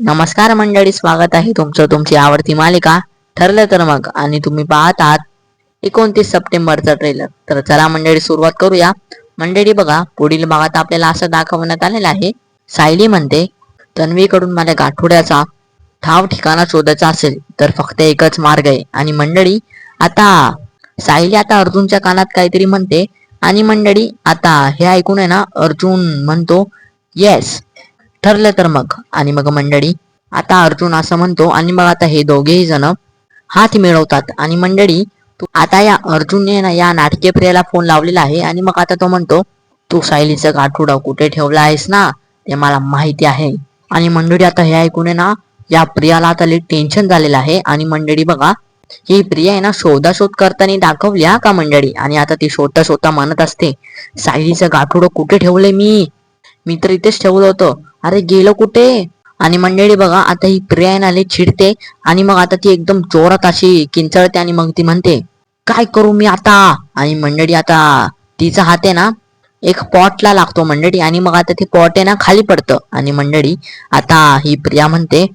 नमस्कार मंडळी स्वागत आहे तुमचं तुमची आवडती मालिका ठरलं तर मग. आणि तुम्ही पाहत आहात एकोणतीस सप्टेंबरचा ट्रेलर तर चला मंडळी सुरुवात करूया. मंडळी बघा पुढील भागात आपल्याला असं दाखवण्यात आलेलं आहे. सायली म्हणते तन्वीकडून मला गाठोड्याचा ठाव ठिकाणा शोधायचा असेल तर फक्त एकच मार्ग आहे. आणि मंडळी आता सायली आता अर्जुनच्या कानात काहीतरी म्हणते. आणि मंडळी आता हे ऐकून आहे ना अर्जुन म्हणतो येस ठरलं तर मग. आणि मग मंडळी आता अर्जुन असं म्हणतो आणि मग आता हे दोघेही जण हात मिळवतात. आणि मंडळी तू आता या अर्जुनने ना या नाटकीय प्रियाला फोन लावलेला आहे. आणि मग आता तो म्हणतो तू सायलीचं गाठोडा कुठे ठेवला आहेस ना? ते मला माहिती आहे. आणि मंडळी आता हे ऐकून आहे ना या प्रियाला आता लई टेन्शन झालेलं आहे. आणि मंडळी बघा ही प्रिया आहे ना शोधाशोध करताना दाखवल्या का मंडळी? आणि आता ती शोधता शोधता म्हणत असते सायलीचं गाठोडं कुठे ठेवलंय मी? मी तर इथेच ठेवलं होतं. अरे गेलो कुठे? आणि मंडळी बघा आता ही प्रिया आहे चिडते. आणि मग आता ती एकदम जोरात अशी किंचळते आणि मग ती म्हणते काय करू मी आता? आणि मंडळी आता तिचा हात आहे ना एक पॉटला लागतो मंडळी. आणि मग आता ते पॉट आहे ना खाली पडतं. आणि मंडळी आता ही प्रिया म्हणते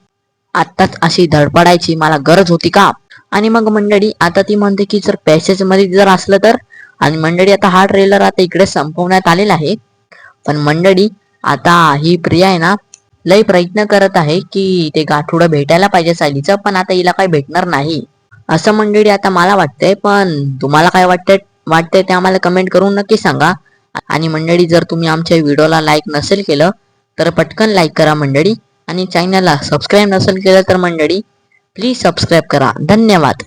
आत्ताच अशी धडपडायची मला गरज होती का? आणि मग मंडळी आता ती म्हणते की जर पॅसेजमध्ये जर असलं तर? आणि मंडळी आता हा ट्रेलर आता इकडे संपवण्यात आलेला आहे. पण मंडळी आता ही प्रिया आहे ना लय प्रयत्न करत आहे की ते गाठोडं भेटायला पाहिजे सालीचं पण आता हिला काही भेटणार नाही. असं मंडळी आता मला वाटतंय पण तुम्हाला काय वाटतंय वाटतंय ते आम्हाला कमेंट करून नक्की सांगा. आणि मंडळी जर तुम्ही आमच्या व्हिडिओला लाईक नसेल केलं तर पटकन लाईक करा मंडळी. आणि चॅनलला सबस्क्राईब नसेल केलं तर मंडळी प्लीज सबस्क्राईब करा. धन्यवाद.